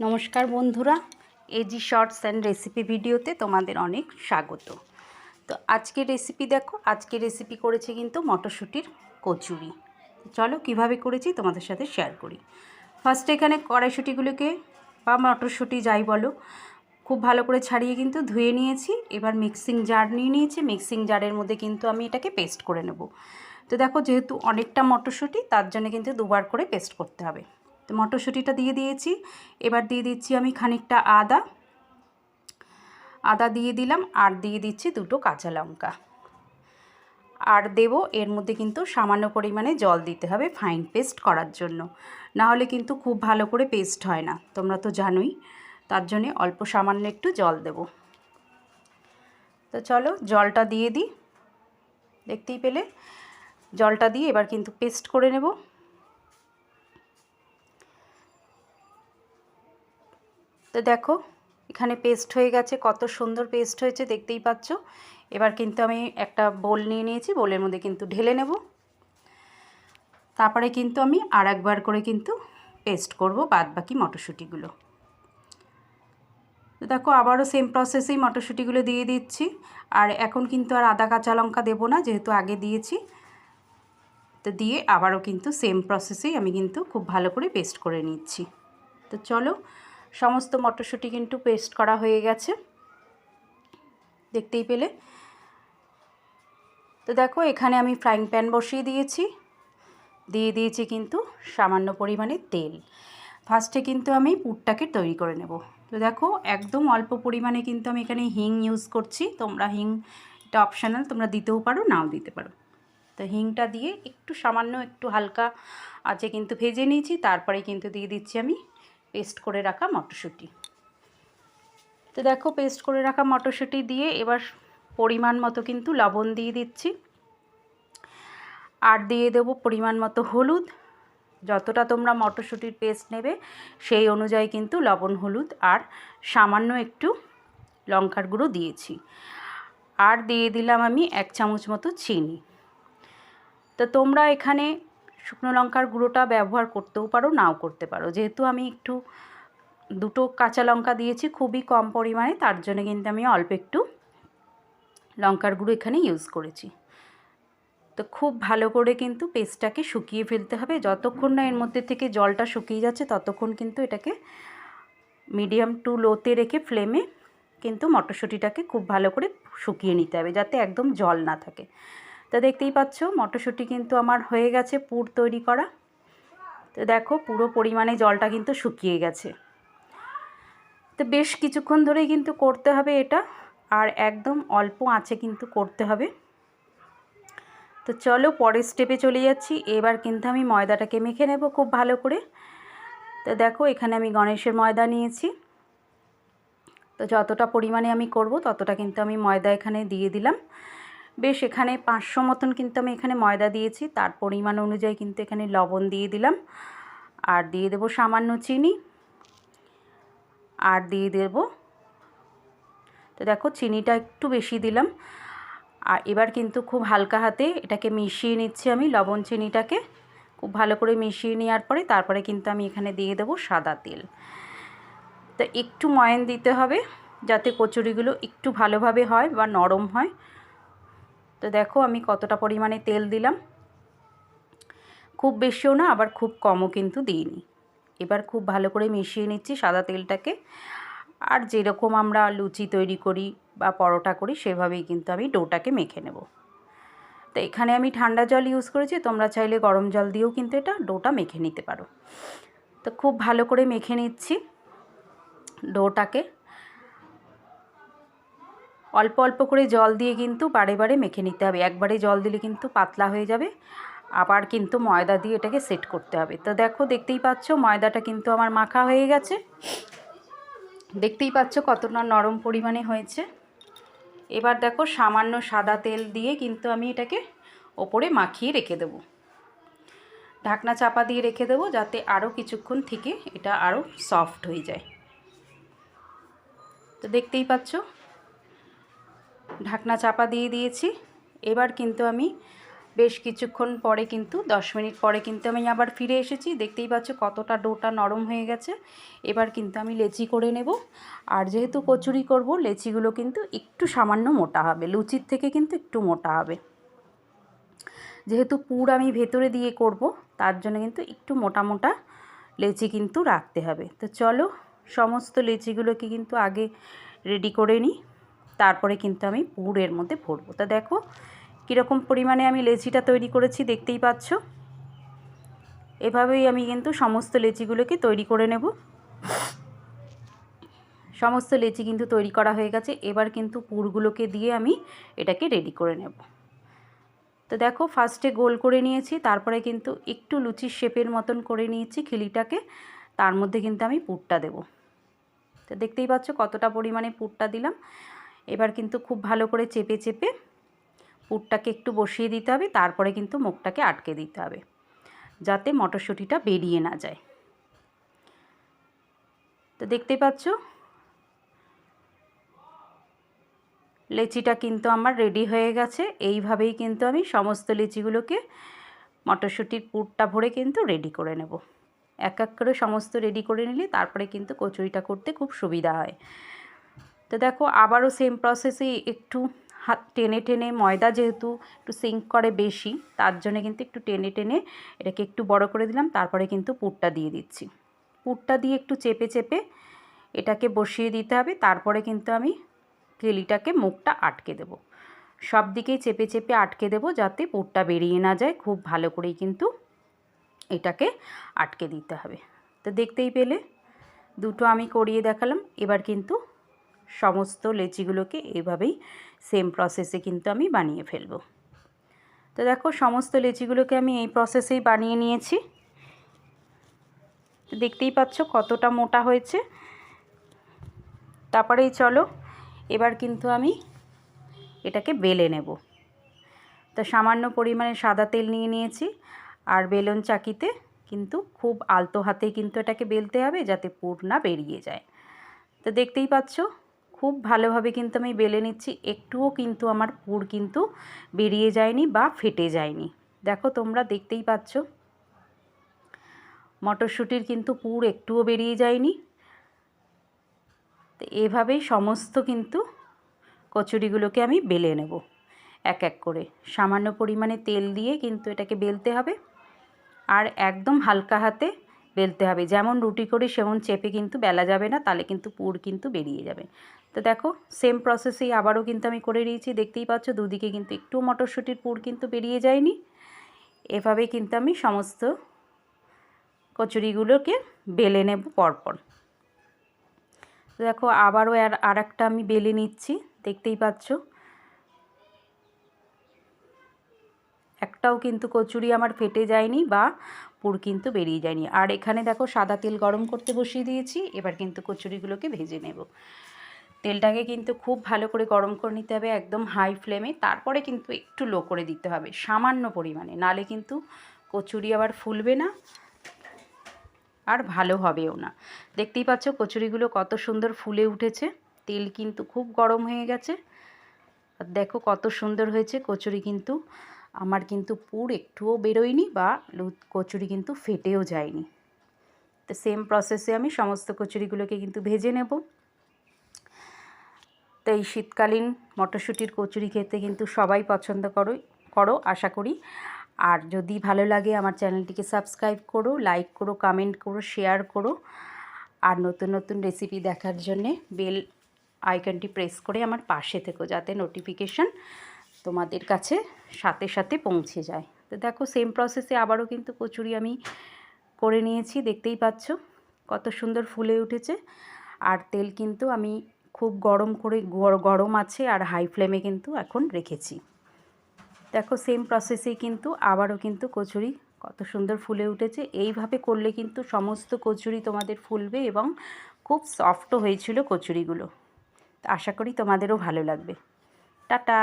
নমস্কার বন্ধুরা AG shorts and recipe ভিডিওতে তোমাদের অনেক স্বাগত। তো আজকের রেসিপি দেখো, আজকের রেসিপি করেছে কিন্তু মটরশুঁটির কচুরি। চলো কীভাবে করেছি তোমাদের সাথে শেয়ার করি। ফার্স্টে এখানে কড়াইশুঁটিগুলোকে বা মটরশুঁটি যাই বলো, খুব ভালো করে ছাড়িয়ে কিন্তু ধুয়ে নিয়েছি। এবার মিক্সিং জার নিয়ে নিয়েছি মিক্সিং জারের মধ্যে কিন্তু আমি এটাকে পেস্ট করে নেব। তো দেখো যেহেতু অনেকটা মটরশুঁটি, তার জন্য কিন্তু দুবার করে পেস্ট করতে হবে। তো মটরশুঁটিটা দিয়ে দিয়েছি। এবার দিয়ে দিচ্ছি আমি খানিকটা আদা। আদা দিয়ে দিলাম আর দিয়ে দিচ্ছি দুটো কাঁচা লঙ্কা। আর দেব এর মধ্যে কিন্তু সামান্য পরিমাণে জল দিতে হবে ফাইন পেস্ট করার জন্য। না হলে কিন্তু খুব ভালো করে পেস্ট হয় না, তোমরা তো জানোই। তার জন্যে অল্প সামান্য একটু জল দেব। তো চলো জলটা দিয়ে দিই। দেখতেই পেলে? জলটা দিয়ে এবার কিন্তু পেস্ট করে নেব। তো দেখো, এখানে পেস্ট হয়ে গেছে, কত সুন্দর পেস্ট হয়েছে, দেখতেই পাচ্ছ। এবার কিন্তু আমি একটা বোল নিয়ে নিয়েছি বোলের মধ্যে কিন্তু ঢেলে নেব। তারপরে কিন্তু আমি আর একবার করে কিন্তু পেস্ট করব বাদ বাকি মটরশুঁটিগুলো। তো দেখো, আবারও সেম প্রসেসেই মটরশুঁটিগুলো দিয়ে দিচ্ছি। আর এখন কিন্তু আর আদা, কাঁচা লঙ্কা দেবো না, যেহেতু আগে দিয়েছি। তো দিয়ে আবারও কিন্তু সেম প্রসেসেই আমি কিন্তু খুব ভালো করে পেস্ট করে নিচ্ছি। তো চলো সমস্ত মটরশুঁটি কিন্তু পেস্ট করা হয়ে গেছে। দেখতেই পেলে? তো দেখো, এখানে আমি ফ্রাইং প্যান বসিয়ে দিয়েছি। দিয়ে দিয়েছি কিন্তু সামান্য পরিমাণে তেল। ফার্স্টে কিন্তু আমি পুরটাকে তৈরি করে নেব। তো দেখো, একদম অল্প পরিমাণে কিন্তু আমি এখানে হিং ইউজ করছি। তোমরা হিং, এটা অপশানাল, তোমরা দিতেও পারো, নাও দিতে পারো। তো হিংটা দিয়ে একটু সামান্য একটু হালকা আছে কিন্তু ভেজে নিয়েছি। তারপরে কিন্তু দিয়ে দিচ্ছি আমি পেস্ট করে রাখা মটরশুঁটি। তো দেখো, পেস্ট করে রাখা মটরশুঁটি দিয়ে এবার পরিমাণ মতো কিন্তু লবণ দিয়ে দিচ্ছি। আর দিয়ে দেব পরিমাণ মতো হলুদ। যতটা তোমরা মটরশুঁটির পেস্ট নেবে, সেই অনুযায়ী কিন্তু লবণ, হলুদ আর সামান্য একটু লঙ্কার গুঁড়ো দিয়েছি। আর দিয়ে দিলাম আমি এক চামচ মতো চিনি। তো তোমরা এখানে শুকনো লঙ্কার গুঁড়োটা ব্যবহার করতেও পারো, নাও করতে পারো। যেহেতু আমি একটু দুটো কাঁচা লঙ্কা দিয়েছি খুবই কম পরিমাণে, তার জন্য কিন্তু আমি অল্প একটু লঙ্কার গুঁড়ো এখানে ইউজ করেছি। তো খুব ভালো করে কিন্তু পেস্টটাকে শুকিয়ে ফেলতে হবে। যতক্ষণ না এর মধ্যে থেকে জলটা শুকিয়ে যাচ্ছে, ততক্ষণ কিন্তু এটাকে মিডিয়াম টু লোতে রেখে ফ্লেমে কিন্তু মটরশুঁটিটাকে খুব ভালো করে শুকিয়ে নিতে হবে, যাতে একদম জল না থাকে। তো দেখতেই পাচ্ছ, মটরশুঁটি কিন্তু আমার হয়ে গেছে পুর তৈরি করা। তো দেখো, পুরো পরিমাণে জলটা কিন্তু শুকিয়ে গেছে। তো বেশ কিছুক্ষণ ধরেই কিন্তু করতে হবে এটা, আর একদম অল্প আঁচে কিন্তু করতে হবে। তো চলো পরের স্টেপে চলে যাচ্ছি। এবার কিন্তু আমি ময়দাটাকে মেখে নেব খুব ভালো করে। তো দেখো, এখানে আমি গণেশের ময়দা নিয়েছি। তো যতটা পরিমাণে আমি করব, ততটা কিন্তু আমি ময়দা এখানে দিয়ে দিলাম। বেশ, এখানে পাঁচশো মতন কিন্তু আমি এখানে ময়দা দিয়েছি। তার পরিমাণ অনুযায়ী কিন্তু এখানে লবণ দিয়ে দিলাম। আর দিয়ে দেব সামান্য চিনি। আর দিয়ে দেব, তো দেখো চিনিটা একটু বেশি দিলাম। আর এবার কিন্তু খুব হালকা হাতে এটাকে মিশিয়ে নিচ্ছি আমি লবণ চিনিটাকে। খুব ভালো করে মিশিয়ে নেওয়ার পরে তারপরে কিন্তু আমি এখানে দিয়ে দেবো সাদা তেল। তো একটু ময়ন দিতে হবে যাতে কচুরিগুলো একটু ভালোভাবে হয় বা নরম হয়। তো দেখো আমি কতটা পরিমাণে তেল দিলাম। খুব বেশিও না, আবার খুব কমও কিন্তু দিইনি। এবার খুব ভালো করে মিশিয়ে নিচ্ছি সাদা তেলটাকে। আর যেরকম আমরা লুচি তৈরি করি বা পরোটা করি, সেভাবেই কিন্তু আমি ডোটাকে মেখে নেব। তো এখানে আমি ঠান্ডা জল ইউজ করেছি, তোমরা চাইলে গরম জল দিয়েও কিন্তু এটা ডোটা মেখে নিতে পারো। তো খুব ভালো করে মেখে নিচ্ছি ডোটাকে। অল্প অল্প করে জল দিয়ে কিন্তু বারে বারে মেখে নিতে হবে। একবারে জল দিলে কিন্তু পাতলা হয়ে যাবে। আবার কিন্তু ময়দা দিয়ে এটাকে সেট করতে হবে। তো দেখো, দেখতেই পাচ্ছ ময়দাটা কিন্তু আমার মাখা হয়ে গেছে। দেখতেই পাচ্ছ কতটা নরম পরিমাণে হয়েছে। এবার দেখো সামান্য সাদা তেল দিয়ে কিন্তু আমি এটাকে ওপরে মাখিয়ে রেখে দেবো। ঢাকনা চাপা দিয়ে রেখে দেবো যাতে আরও কিছুক্ষণ থেকে এটা আরও সফট হয়ে যায়। তো দেখতেই পাচ্ছ ঢাকনা চাপা দিয়ে দিয়েছি। এবার কিন্তু আমি বেশ কিছুক্ষণ পরে কিন্তু, দশ মিনিট পরে কিন্তু আমি আবার ফিরে এসেছি। দেখতেই পাচ্ছ কতটা ডোটা নরম হয়ে গেছে। এবার কিন্তু আমি লেচি করে নেব। আর যেহেতু কচুরি করব, লেচিগুলো কিন্তু একটু সামান্য মোটা হবে। লুচির থেকে কিন্তু একটু মোটা হবে। যেহেতু পুর আমি ভেতরে দিয়ে করব, তার জন্য কিন্তু একটু মোটা মোটা লেচি কিন্তু রাখতে হবে। তো চলো, সমস্ত লেচিগুলোকে কিন্তু আগে রেডি করে নিই। তারপরে কিন্তু আমি পুরের মধ্যে ভরবো। তা দেখো, কীরকম পরিমাণে আমি লেচিটা তৈরি করেছি, দেখতেই পাচ্ছ? এভাবেই আমি কিন্তু সমস্ত লেচিগুলোকে তৈরি করে নেব। সমস্ত লেচি কিন্তু তৈরি করা হয়ে গেছে, এবার কিন্তু পুরগুলোকে দিয়ে আমি এটাকে রেডি করে নেব। তো দেখো ফার্স্টে গোল করে নিয়েছি, তারপরে কিন্তু একটু লুচির শেপের মতন করে নিয়েছি খিলিটাকে, তার মধ্যে কিন্তু আমি পুরটা দেব। তো দেখতেই পাচ্ছ কতটা পরিমাণে পুরটা দিলাম। এবার কিন্তু খুব ভালো করে চেপে চেপে পুরটাকে একটু বসিয়ে দিতে হবে, তারপরে কিন্তু মুখটাকে আটকে দিতে হবে, যাতে মটরশুঁটিটা বেরিয়ে না যায়। তো দেখতে পাচ্ছ? লেচিটা কিন্তু আমার রেডি হয়ে গেছে, এইভাবেই কিন্তু আমি সমস্ত লেচিগুলোকে মটরশুঁটির পুরটা ভরে কিন্তু রেডি করে নেব। এক এক করে সমস্ত রেডি করে নিলে তারপরে কিন্তু কচুরিটা করতে খুব সুবিধা হয়। তো দেখো আবারও সেম প্রসেসে একটু হাত টেনে টেনে ময়দা যেহেতু একটু সিঙ্ক করে বেশি, তার জন্য কিন্তু একটু টেনে টেনে এটাকে একটু বড় করে দিলাম, তারপরে কিন্তু পুরটা দিয়ে দিচ্ছি। পুরটা দিয়ে একটু চেপে চেপে এটাকে বসিয়ে দিতে হবে, তারপরে কিন্তু আমি কেলিটাকে মুখটা আটকে দেব। সব দিকেই চেপে চেপে আটকে দেব যাতে পুরটা বেরিয়ে না যায়, খুব ভালো করেই কিন্তু এটাকে আটকে দিতে হবে। তো দেখতেই পেলে, দুটো আমি করিয়ে দেখালাম, এবার কিন্তু সমস্ত লেচিগুলোকে এভাবেই সেম প্রসেসে কিন্তু আমি বানিয়ে ফেলব। তো দেখো, সমস্ত লেচিগুলোকে আমি এই প্রসেসেই বানিয়ে নিয়েছি। দেখতেই পাচ্ছ কতটা মোটা হয়েছে। তারপরেই চলো, এবার কিন্তু আমি এটাকে বেলে নেব। তো সামান্য পরিমাণে সাদা তেল নিয়ে নিয়েছি, আর বেলন চাকিতে কিন্তু খুব আলতো হাতে কিন্তু এটাকে বেলতে হবে যাতে পুর না বেরিয়ে যায়। তো দেখতেই পাচ্ছ খুব ভালোভাবে কিন্তু আমি বেলে নিচ্ছি। একটুও কিন্তু আমার পুর কিন্তু বেরিয়ে যায়নি বা ফেটে যায়নি। দেখো তোমরা দেখতেই পাচ্ছ। মটরশুঁটির কিন্তু পুর একটুও বেরিয়ে যায়নি। তো এভাবেই সমস্ত কিন্তু কচুরিগুলোকে আমি বেলে নেব এক এক করে। সামান্য পরিমাণে তেল দিয়ে কিন্তু এটাকে বেলতে হবে। আর একদম হালকা হাতে বেলতে হবে। যেমন রুটি করি সেমন চেপে কিন্তু বেলা যাবে না, তাহলে কিন্তু পুর কিন্তু বেরিয়ে যাবে। তো দেখো সেম প্রসেসেই আবারও কিন্তু আমি করে নিয়েছি। দেখতেই পাচ্ছ, দুদিকে কিন্তু একটু মটরশুঁটির পুর কিন্তু বেরিয়ে যায়নি। এভাবে কিন্তু আমি সমস্ত কচুরিগুলোকে বেলে নেব পরপর। তো দেখো, আবারও আর একটা আমি বেলে নিচ্ছি। দেখতেই পাচ্ছ। একটাও কিন্তু কচুরি আমার ফেটে যায়নি বা পুর কিন্তু বেরিয়ে যায়নি। আর এখানে দেখো, সাদা তেল গরম করতে বসিয়ে দিয়েছি। এবার কিন্তু কচুরিগুলোকে ভেজে নেব। তেলটাকে কিন্তু খুব ভালো করে গরম করে নিতে হবে একদম হাই ফ্লেমে তারপরে কিন্তু একটু লো করে দিতে হবে, সামান্য পরিমাণে। নালে কিন্তু কচুরি আবার ফুলবে না আর ভালো হবেও না। দেখতেই পাচ্ছ কচুরিগুলো কত সুন্দর ফুলে উঠেছে। তেল কিন্তু খুব গরম হয়ে গেছে। আর দেখো কত সুন্দর হয়েছে কচুরি কিন্তু। আমার কিন্তু পুর একটুও বেরোয়নি বা কচুরি কিন্তু ফেটেও যায়নি। তো সেম প্রসেসে আমি সমস্ত কচুরিগুলোকে কিন্তু ভেজে নেব। তো এই শীতকালীন মটরশুঁটির কচুরি খেতে কিন্তু সবাই পছন্দ করো করো, আশা করি। আর যদি ভালো লাগে আমার চ্যানেলটিকে সাবস্ক্রাইব করো, লাইক করো, কমেন্ট করো, শেয়ার করো। আর নতুন নতুন রেসিপি দেখার জন্যে বেল আইকনটি প্রেস করে আমার পাশে থেকো যাতে নোটিফিকেশান তোমাদের কাছে সাথে সাথে পৌঁছে যায়। তো দেখো সেম প্রসেসে আবারও কিন্তু কচুরি আমি করে নিয়েছি, দেখতেই পাচ্ছ কত সুন্দর ফুলে উঠেছে। আর তেল কিন্তু আমি খুব গরম করে গরম আছে আর হাই ফ্লেমে কিন্তু এখন রেখেছি। দেখো সেম প্রসেসেই কিন্তু আবারও কিন্তু কচুরি কত সুন্দর ফুলে উঠেছে। এইভাবে করলে কিন্তু সমস্ত কচুরি তোমাদের ফুলবে এবং খুব সফটও হয়েছিল কচুরিগুলো। আশা করি তোমাদেরও ভালো লাগবে। টাটা!